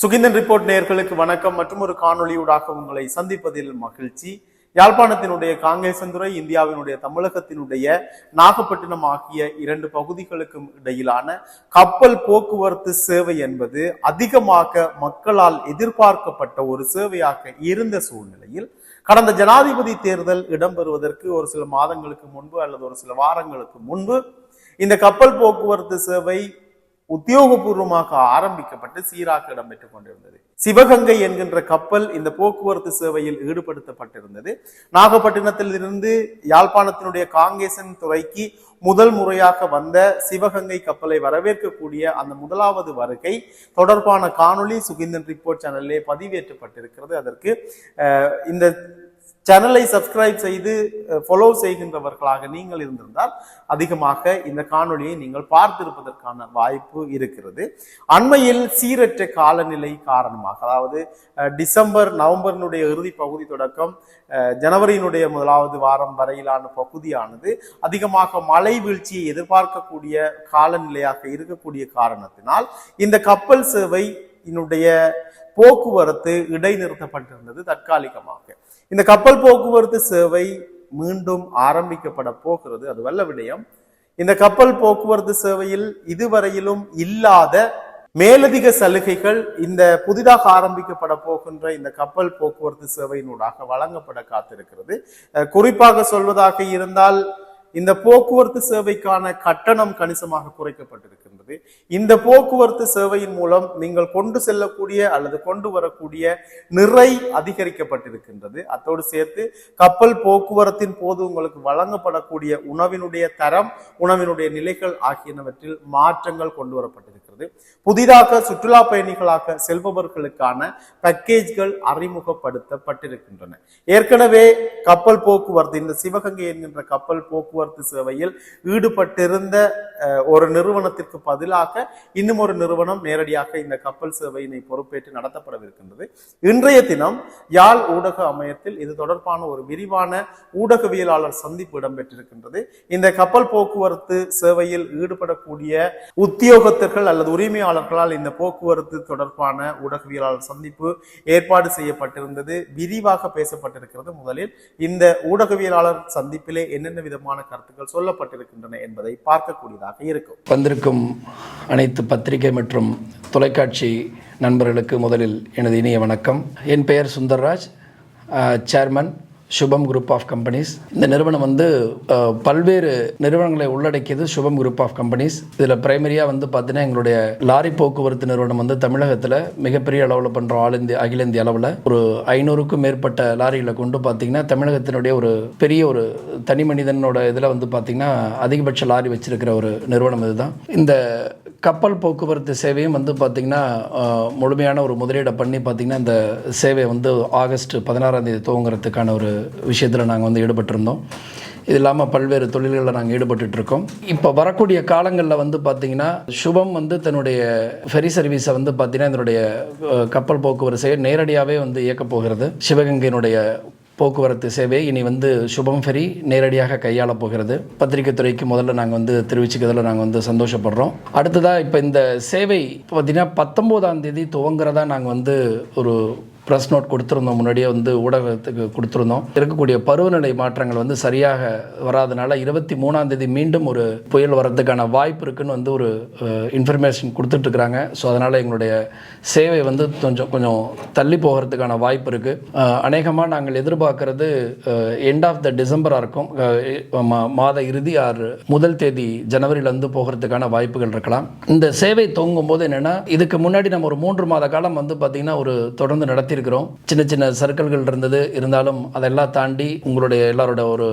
Suginthan report நேர்களுக்கு வணக்கம். மற்றும் ஒரு காணொலியூடாக உங்களை சந்திப்பதில் மகிழ்ச்சி. யாழ்ப்பாணத்தினுடைய காங்கேசந்துறை இந்தியாவினுடைய தமிழகத்தினுடைய நாகப்பட்டினம் ஆகிய இரண்டு பகுதிகளுக்கும் இடையிலான கப்பல் போக்குவரத்து சேவை என்பது அதிகமாக மக்களால் எதிர்பார்க்கப்பட்ட ஒரு சேவையாக இருந்த சூழ்நிலையில் கடந்த ஜனாதிபதி தேர்தல் இடம்பெறுவதற்கு ஒரு சில மாதங்களுக்கு முன்பு அல்லது ஒரு சில வாரங்களுக்கு முன்பு இந்த கப்பல் போக்குவரத்து சேவை உத்தியோகபூர்வமாக ஆரம்பிக்கப்பட்டு சீராக இடம்பெற்றுக் கொண்டிருந்தது. சிவகங்கை என்கின்ற கப்பல் இந்த போக்குவரத்து சேவையில் ஈடுபடுத்தப்பட்டிருந்தது. நாகப்பட்டினத்தில் இருந்து யாழ்ப்பாணத்தினுடைய காங்கேசன் துறைக்கு முதல் முறையாக வந்த சிவகங்கை கப்பலை வரவேற்கக்கூடிய அந்த முதலாவது வருகை தொடர்பான காணொளி சுகிந்தன் ரிப்போர்ட் சேனலிலே பதிவேற்றப்பட்டிருக்கிறது. அதற்கு இந்த சேனலை சப்ஸ்கிரைப் செய்து ஃபாலோ செய்கின்றவர்களாக நீங்கள் இருந்திருந்தால் அதிகமாக இந்த காணொலியை நீங்கள் பார்த்திருப்பதற்கான வாய்ப்பு இருக்கிறது. அண்மையில் சீரற்ற காலநிலை காரணமாக அதாவது டிசம்பர் நவம்பரினுடைய இறுதி பகுதி தொடக்கம் ஜனவரியினுடைய முதலாவது வாரம் வரையிலான பகுதியானது அதிகமாக மழை வீழ்ச்சியை எதிர்பார்க்கக்கூடிய காலநிலையாக இருக்கக்கூடிய காரணத்தினால் இந்த கப்பல் சேவை என்னுடைய போக்குவரத்து இடைநிறுத்தப்பட்டிருந்தது தற்காலிகமாக. இந்த கப்பல் போக்குவரத்து சேவை மீண்டும் ஆரம்பிக்கப்பட போகிறது. அது வல்ல விடயம். இந்த கப்பல் போக்குவரத்து சேவையில் இதுவரையிலும் இல்லாத மேலதிக சலுகைகள் இந்த புதிதாக ஆரம்பிக்கப்பட போகின்ற இந்த கப்பல் போக்குவரத்து சேவையினூடாக வழங்கப்பட காத்திருக்கிறது. குறிப்பாக சொல்வதாக இருந்தால் இந்த போக்குவரத்து சேவைக்கான கட்டணம் கணிசமாக குறைக்கப்பட்டிருக்கின்றது. இந்த போக்குவரத்து சேவையின் மூலம் நீங்கள் கொண்டு செல்லக்கூடிய அல்லது கொண்டு வரக்கூடிய நிறை அதிகரிக்கப்பட்டிருக்கின்றது. அத்தோடு சேர்த்து கப்பல் போக்குவரத்தின் போது உங்களுக்கு வழங்கப்படக்கூடிய உணவினுடைய தரம் உணவினுடைய நிலைகள் ஆகியனவற்றில் மாற்றங்கள் கொண்டு வரப்பட்டிருக்கிறது. புதிதாக சுற்றுலா பயணிகளாக செல்பவர்களுக்கான பேக்கேஜ்கள் அறிமுகப்படுத்தப்பட்டிருக்கின்றன. ஏற்கனவே கப்பல் போக்குவரத்து இந்த சிவகங்கை என்கின்ற கப்பல் போக்குவரத்து போக்குவரத்து சேவையில் ஈடுபட்டிருந்த ஒரு நிறுவனத்திற்கு பதிலாக இன்னும் ஒரு நிறுவனம் நேரடியாக இந்த கப்பல் சேவையினை பொறுப்பேற்று நடத்தப்படவிருக்கின்றது. இன்றைய தினம் யாழ் ஊடக அமையத்தில் இது தொடர்பான ஒரு விரிவான ஊடகவியலாளர் சந்திப்பு இடம்பெற்றிருக்கின்றது. இந்த கப்பல் போக்குவரத்து சேவையில் ஈடுபடக்கூடிய உத்தியோகத்தர்கள் அல்லது உரிமையாளர்களால் இந்த போக்குவரத்து தொடர்பான ஊடகவியலாளர் சந்திப்பு ஏற்பாடு செய்யப்பட்டிருந்தது. விரிவாக பேசப்பட்டிருக்கிறது. முதலில் இந்த ஊடகவியலாளர் சந்திப்பிலே என்னென்ன விதமான கருத்துக்கள் சொல்லப்பட்டிருக்கின்றன என்பதை பார்க்கக்கூடியதாக இருக்கும். வந்திருக்கும் அனைத்து பத்திரிகை மற்றும் தொலைக்காட்சி நண்பர்களுக்கு முதலில் எனது இனிய வணக்கம். என் பெயர் Sundarraj chairman Subham group of companies இந்த நிறுவனம் வந்து பல்வேறு நிறுவனங்களை உள்ளடக்கியது சுபம் குரூப் ஆஃப் கம்பெனிஸ் இதில் பிரைமரியாக வந்து பார்த்தீங்கன்னா எங்களுடைய லாரி போக்குவரத்து நிறுவனம் வந்து தமிழகத்தில் மிகப்பெரிய அளவில் பண்ணுறோம் ஆல் இந்திய அகில இந்திய அளவில். ஒரு ஐநூறுக்கும் மேற்பட்ட லாரிகளை கொண்டு பார்த்தீங்கன்னா தமிழகத்தினுடைய ஒரு பெரிய ஒரு தனி மனிதனோட இதில் வந்து பார்த்தீங்கன்னா அதிகபட்ச லாரி வச்சிருக்கிற ஒரு நிறுவனம் இதுதான். இந்த கப்பல் போக்குவரத்து சேவையும் வந்து பார்த்திங்கன்னா முழுமையான ஒரு முதலீடை பண்ணி பார்த்திங்கன்னா இந்த சேவை வந்து ஆகஸ்ட் பதினாறாம் தேதி துவங்குறதுக்கான ஒரு விஷயத்தில் நாங்கள் வந்து ஈடுபட்டிருந்தோம். இது இல்லாமல் பல்வேறு தொழில்களில் நாங்கள் ஈடுபட்டுருக்கோம் இப்போ வரக்கூடிய காலங்களில் வந்து பார்த்திங்கன்னா சுபம் வந்து தன்னுடைய ஃபெரி சர்வீஸை வந்து பார்த்திங்கன்னா இதனுடைய கப்பல் போக்குவரத்து நேரடியாகவே வந்து இயக்கப் போகிறது. சிவகங்கையினுடைய போக்குவரத்து சேவை இனி வந்து சுபம் ஃபெரி நேரடியாக கையாள போகிறது. பத்திரிகை துறைக்கு முதல்ல நாங்கள் வந்து தெரிவிச்சுக்கிறதுல நாங்கள் வந்து சந்தோஷப்படுறோம். அடுத்ததாக இப்போ இந்த சேவை பார்த்தீங்கன்னா பத்தொம்போதாம் தேதி துவங்குறதா நாங்கள் வந்து ஒரு ப்ரெஸ் நோட் கொடுத்துருந்தோம் முன்னாடியே வந்து ஊடகத்துக்கு கொடுத்துருந்தோம். இருக்கக்கூடிய பருவநிலை மாற்றங்கள் வந்து சரியாக வராதனால இருபத்தி மூணாம் தேதி மீண்டும் ஒரு புயல் வர்றதுக்கான வாய்ப்பு இருக்குன்னு வந்து ஒரு இன்ஃபர்மேஷன் கொடுத்துட்ருக்குறாங்க ஸோ அதனால் எங்களுடைய சேவை வந்து கொஞ்சம் கொஞ்சம் தள்ளி போகிறதுக்கான வாய்ப்பு இருக்குது அநேகமாக நாங்கள் எதிர்பார்க்கறது எண்ட் ஆஃப் த டிசம்பராக இருக்கும். மா- மாத இறுதி ஆறு முதல் தேதி ஜனவரியிலேருந்து போகிறதுக்கான வாய்ப்புகள் இருக்கலாம். இந்த சேவை துவங்கும் போது என்னென்னா இதுக்கு முன்னாடி நம்ம ஒரு மூன்று மாத காலம் வந்து பார்த்திங்கன்னா ஒரு தொடர்ந்து இருக்கிறோம். சின்ன சின்ன சர்க்கிள்கள் இருந்தது. இருந்தாலும் அதெல்லாம் தாண்டி உங்களுடைய எல்லாரோட ஒரு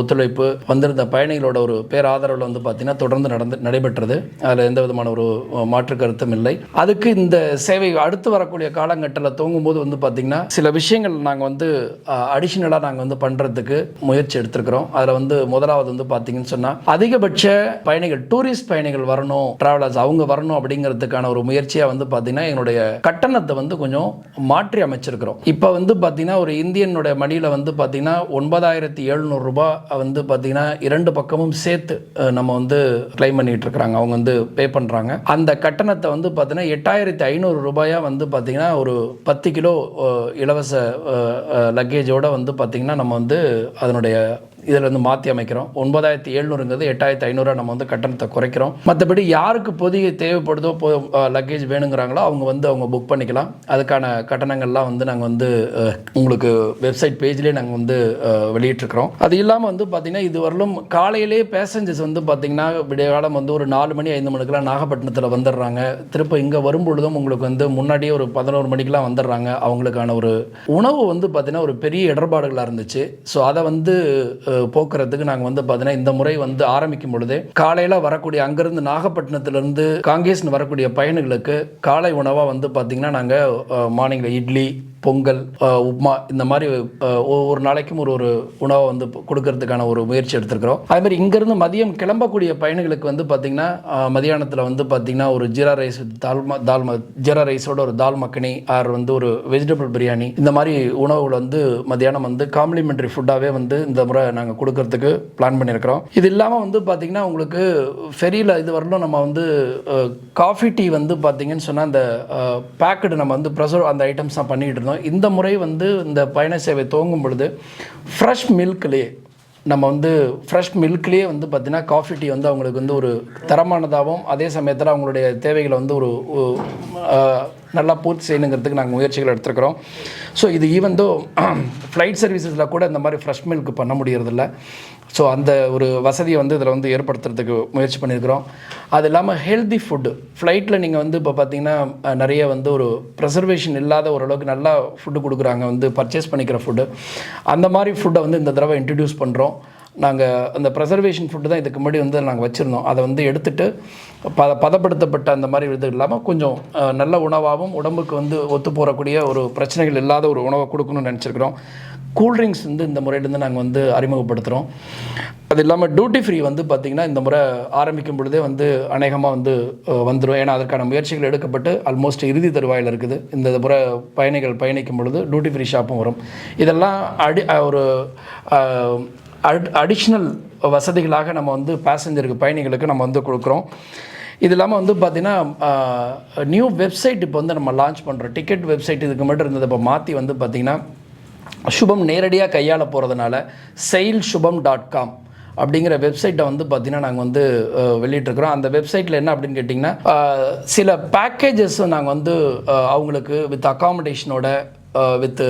ஒத்துழைப்பு வந்திருந்த பயணிகளோட ஒரு பேராதரவில் வந்து பார்த்திங்கன்னா தொடர்ந்து நடந்து நடைபெற்றது. அதில் எந்த விதமான ஒரு மாற்று கருத்தும் இல்லை. அதுக்கு இந்த சேவை அடுத்து வரக்கூடிய காலகட்டத்தில் துவங்கும் போது வந்து பார்த்திங்கன்னா சில விஷயங்கள் நாங்கள் வந்து அடிஷ்னலாக நாங்கள் வந்து பண்ணுறதுக்கு முயற்சி எடுத்திருக்கிறோம். அதில் வந்து முதலாவது வந்து பார்த்தீங்கன்னு சொன்னால் அதிகபட்ச பயணிகள் டூரிஸ்ட் பயணிகள் வரணும் டிராவலர்ஸ் அவங்க வரணும் அப்படிங்கிறதுக்கான ஒரு முயற்சியாக வந்து பார்த்தீங்கன்னா எங்களுடைய கட்டணத்தை வந்து கொஞ்சம் மாற்றி மாற்றி அமைச்சிருக்கிறோம். இப்போ வந்து பார்த்தீங்கன்னா ஒரு இந்தியனுடைய மடியில் வந்து பார்த்தீங்கன்னா ஒன்பதாயிரத்தி எழுநூறுரூபா வந்து பார்த்தீங்கன்னா இரண்டு பக்கமும் சேர்த்து நம்ம வந்து கிளைம் பண்ணிகிட்டு இருக்கிறாங்க. அவங்க வந்து பே பண்ணுறாங்க அந்த கட்டணத்தை வந்து பார்த்தீங்கன்னா எட்டாயிரத்தி ஐநூறு ரூபாயாக வந்து பார்த்தீங்கன்னா ஒரு பத்து கிலோ இலவச லக்கேஜோடு வந்து பார்த்தீங்கன்னா நம்ம வந்து அதனுடைய இதில் வந்து மாற்றி அமைக்கிறோம். ஒன்பதாயிரத்தி எழுநூறுங்கிறது எட்டாயிரத்தி ஐநூறுரூவா நம்ம வந்து கட்டணத்தை குறைக்கிறோம். மற்றபடி யாருக்கு பொதிகை தேவைப்படுதோ போ லக்கேஜ் வேணுங்கிறாங்களோ அவங்க வந்து அவங்க புக் பண்ணிக்கலாம். அதுக்கான கட்டணங்கள்லாம் வந்து நாங்கள் வந்து உங்களுக்கு வெப்சைட் பேஜ்லேயே நாங்கள் வந்து வெளியிட்டிருக்கிறோம். அது இல்லாமல் வந்து பார்த்திங்கன்னா இது வரலும் காலையிலே பேசஞ்சர்ஸ் வந்து பார்த்திங்கன்னா விடிய காலம் வந்து ஒரு நாலு மணி ஐந்து மணிக்கெல்லாம் நாகப்பட்டினத்தில் வந்துடுறாங்க. திரும்ப இங்கே வரும்பொழுதும் உங்களுக்கு வந்து முன்னாடியே ஒரு பதினோரு மணிக்கெலாம் வந்துடுறாங்க. அவங்களுக்கான ஒரு உணவு வந்து பார்த்திங்கன்னா ஒரு பெரிய இடர்பாடுகளாக இருந்துச்சு. ஸோ அதை வந்து போக்குறதுக்கு நாங்கள் வந்து பார்த்தீங்கன்னா இந்த முறை வந்து ஆரம்பிக்கும் பொழுது காலையில் வரக்கூடிய அங்கேருந்து நாகப்பட்டினத்துலேருந்து காங்கேஸ்னு வரக்கூடிய பயணிகளுக்கு காலை உணவாக வந்து பார்த்திங்கன்னா நாங்கள் மார்னிங்கில் இட்லி பொங்கல் உப்மா இந்த மாதிரி ஒவ்வொரு நாளைக்கும் ஒரு ஒரு உணவை வந்து கொடுக்கறதுக்கான ஒரு முயற்சி எடுத்திருக்கிறோம். அதே மாதிரி இங்கேருந்து மதியம் கிளம்பக்கூடிய பயணிகளுக்கு வந்து பார்த்திங்கன்னா மதியானத்தில் வந்து பார்த்திங்கன்னா ஒரு ஜீரா ரைஸ் தால் ம- தால் ம- ஜீரா ரைஸோட ஒரு தால் மக்கனி ஆர் வந்து ஒரு வெஜிடபிள் பிரியாணி இந்த மாதிரி உணவுகள் வந்து மதியானம் வந்து காம்ப்ளிமெண்ட்ரி ஃபுட்டாகவே வந்து இந்த முறை நாங்கள் கொடுக்கறதுக்கு பிளான் பண்ணியிருக்கிறோம். இது இல்லாமல் வந்து பார்த்திங்கன்னா உங்களுக்கு ஃபெரியில் இது வரலும் நம்ம வந்து காஃபி டீ வந்து பார்த்திங்கன்னு சொன்னால் அந்த பேக்கடு நம்ம வந்து ப்ரெசர்வ் அந்த ஐட்டம்ஸ் தான் பண்ணிகிட்டு இருந்தோம். இந்த முறை வந்து இந்த பயண சேவை துவங்கும் பொழுது ஃப்ரெஷ் மில்க்லேயே நம்ம வந்து ஃப்ரெஷ் மில்க்லேயே வந்து பார்த்திங்கன்னா காஃபி டீ வந்து அவங்களுக்கு வந்து ஒரு தரமானதாகவும் அதே சமயத்தில் அவங்களுடைய தேவைகளை வந்து ஒரு நல்லா பூர்த்தி செய்யணுங்கிறதுக்கு நாங்கள் முயற்சிகள் எடுத்துருக்கிறோம். ஸோ இது ஈவன் தோ ஃப்ளைட் சர்வீசஸில் கூட இந்த மாதிரி ஃப்ரெஷ் மில்க் பண்ண முடியறதில்ல. ஸோ அந்த ஒரு வசதியை வந்து இதில் வந்து ஏற்படுத்துறதுக்கு முயற்சி பண்ணியிருக்கிறோம். அது இல்லாமல் ஹெல்தி ஃபுட்டு ஃப்ளைட்டில் நீங்கள் வந்து இப்போ பார்த்தீங்கன்னா நிறைய வந்து ஒரு ப்ரெசர்வேஷன் இல்லாத ஓரளவுக்கு நல்லா ஃபுட்டு கொடுக்குறாங்க வந்து பர்ச்சேஸ் பண்ணிக்கிற ஃபுட்டு அந்த மாதிரி ஃபுட்டை வந்து இந்த தடவை இன்ட்ரடியூஸ் பண்ணுறோம் நாங்கள் அந்த ப்ரெசர்வேஷன் ஃபுட்டு தான் இதுக்கு முன்னாடி வந்து நாங்கள் வச்சுருந்தோம். அதை வந்து எடுத்துட்டு பத பதப்படுத்தப்பட்ட அந்த மாதிரி இது இல்லாமல் கொஞ்சம் நல்ல உணவாகவும் உடம்புக்கு வந்து ஒத்து போகக்கூடிய ஒரு பிரச்சனைகள் இல்லாத ஒரு உணவை கொடுக்கணும்னு நினச்சிருக்கிறோம். கூல்ட்ரிங்க்ஸ் வந்து இந்த முறையிலேருந்து நாங்கள் வந்து அறிமுகப்படுத்துகிறோம் அது இல்லாமல் டியூட்டி ஃப்ரீ வந்து பார்த்திங்கன்னா இந்த முறை ஆரம்பிக்கும் பொழுதே வந்து அநேகமாக வந்து வந்துடும் ஏன்னா அதற்கான முயற்சிகள் எடுக்கப்பட்டு ஆல்மோஸ்ட் இறுதி தருவாயில் இருக்குது. இந்த முறை பயணிகள் பயணிக்கும் பொழுது டியூட்டி ஃப்ரீ ஷாப்பும் வரும். இதெல்லாம் அடி ஒரு அடிஷ்னல் வசதிகளாக நம்ம வந்து பேசஞ்சருக்கு பயணிகளுக்கு நம்ம வந்து கொடுக்குறோம். இது இல்லாமல் வந்து பார்த்திங்கன்னா நியூ வெப்சைட் இப்போ வந்து நம்ம லான்ச் பண்ணுறோம் டிக்கெட் வெப்சைட் இதுக்கு மட்டும் இருந்தது இப்போ மாற்றி வந்து பார்த்திங்கன்னா சுபம் நேரடியாக கையாள போகிறதுனால செயல் சுபம் டாட் காம் அப்படிங்கிற வெப்சைட்டை வந்து பார்த்திங்கன்னா நாங்கள் வந்து அஹ், அந்த வெப்சைட்டில் என்ன அப்படின்னு கேட்டிங்கன்னா சில பேக்கேஜஸ் நாங்கள் வந்து அவங்களுக்கு வித் அக்காமடேஷனோட வித்து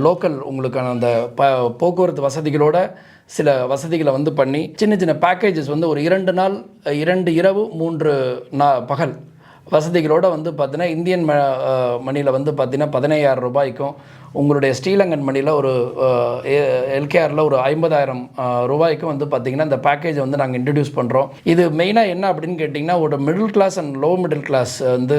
லோக்கல் உங்களுக்கான அந்த ப போக்குவரத்து வசதிகளோட சில வசதிகளை வந்து பண்ணி சின்ன சின்ன பேக்கேஜஸ் வந்து ஒரு இரண்டு நாள் இரண்டு இரவு மூன்று நா பகல் வசதிகளோட வந்து பார்த்தீங்கன்னா இந்தியன் ம மணியில் வந்து பார்த்தீங்கன்னா பதினையாயிரம் ரூபாய்க்கும் உங்களுடைய ஸ்ரீலங்கன் மணியில் ஒரு எல்கேஆரில் ஒரு ஐம்பதாயிரம் ரூபாய்க்கு வந்து பார்த்தீங்கன்னா இந்த பேக்கேஜை வந்து நாங்கள் இன்ட்ரடியூஸ் பண்ணுறோம் இது மெயினாக என்ன அப்படின்னு கேட்டிங்கன்னா ஒரு middle class and low middle class வந்து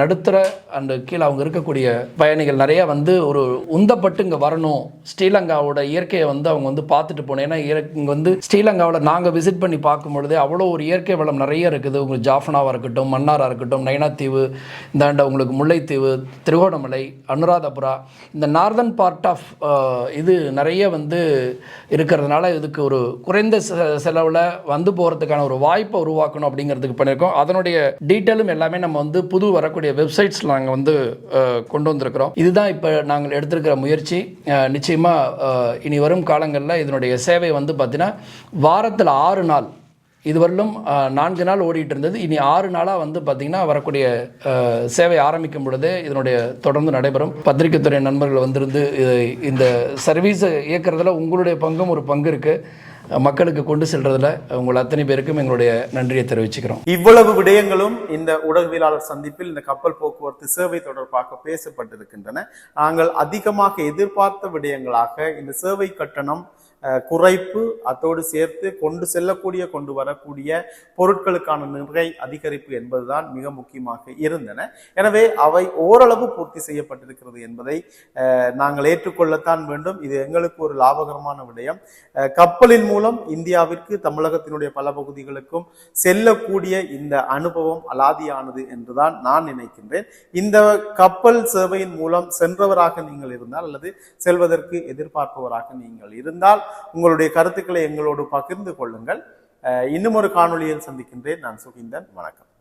நடுத்தர அண்டு கீழே அவங்க இருக்கக்கூடிய பயணிகள் நிறையா வந்து ஒரு உந்தப்பட்டு இங்கே வரணும். ஸ்ரீலங்காவோட இயற்கையை வந்து அவங்க வந்து பார்த்துட்டு போனோம் ஏன்னா இங்கே வந்து ஸ்ரீலங்காவில் நாங்கள் விசிட் பண்ணி பார்க்கும் பொழுது அவ்வளோ ஒரு இயற்கை வளம் நிறைய இருக்குது. உங்களுக்கு ஜாஃபனாவாக இருக்கட்டும் மன்னாராக இருக்கட்டும் நைனாத்தீவு இந்தாண்ட உங்களுக்கு முல்லைத்தீவு திருகோணமலை அனுராதபுரா இந்த நார்தன் பார்ட் ஆஃப் இது நிறைய வந்து இருக்கிறதுனால இதுக்கு ஒரு குறைந்த செலவில் வந்து போகிறதுக்கான ஒரு வாய்ப்பை உருவாக்கணும் அப்படிங்கிறதுக்கு பண்ணியிருக்கோம். அதனுடைய டீட்டெயிலும் எல்லாமே நம்ம வந்து புது வரக்கூடிய வெப்சைட்ஸில் நாங்கள் வந்து uh, கொண்டு வந்திருக்கிறோம். இதுதான் இப்போ நாங்கள் எடுத்திருக்கிற முயற்சி. நிச்சயமாக இனி வரும் காலங்களில் இதனுடைய சேவை வந்து பார்த்திங்கன்னா வாரத்தில் ஆறு நாள் இதுவரையிலும் நான்கு நாள் ஓடிட்டு இருந்தது. இனி ஆறு நாளாக வந்து பார்த்திங்கன்னா வரக்கூடிய சேவை ஆரம்பிக்கும் பொழுதே இதனுடைய தொடர்ந்து நடைபெறும். பத்திரிகைத்துறை நண்பர்கள் வந்திருந்து இது- இந்த சர்வீஸை இயக்கிறதுல உங்களுடைய பங்கும் ஒரு பங்கு இருக்குது மக்களுக்கு கொண்டு செல்றதுல உங்கள் அத்தனை பேருக்கும் எங்களுடைய நன்றியை தெரிவிச்சுக்கிறோம். இவ்வளவு விடயங்களும் இந்த ஊடகவியலாளர் சந்திப்பில் இந்த கப்பல் போக்குவரத்து சேவை தொடர்பாக பேசப்பட்டிருக்கின்றன. நாங்கள் அதிகமாக எதிர்பார்த்த விடயங்களாக இந்த சேவை கட்டணம் குறைப்பு அத்தோடு சேர்த்து கொண்டு செல்லக்கூடிய கொண்டு வரக்கூடிய பொருட்களுக்கான நிறை அதிகரிப்பு என்பதுதான் மிக முக்கியமாக இருந்தன. எனவே அவை ஓரளவு பூர்த்தி செய்யப்பட்டிருக்கிறது என்பதை நாங்கள் ஏற்றுக்கொள்ளத்தான் வேண்டும். இது எங்களுக்கு ஒரு லாபகரமான விடயம். கப்பலின் மூலம் இந்தியாவிற்கு தமிழகத்தினுடைய பல பகுதிகளுக்கும் செல்லக்கூடிய இந்த அனுபவம் அலாதியானது என்றுதான் நான் நினைக்கின்றேன். இந்த கப்பல் சேவையின் மூலம் சென்றவராக நீங்கள் இருந்தால் அல்லது செல்வதற்கு எதிர்பார்ப்பவராக நீங்கள் இருந்தால் உங்களுடைய கருத்துக்களை எங்களோடு பகிர்ந்து கொள்ளுங்கள். இன்னும் ஒரு காணொலியில் சந்திக்கின்றேன். நான் சுகிந்தன். வணக்கம்.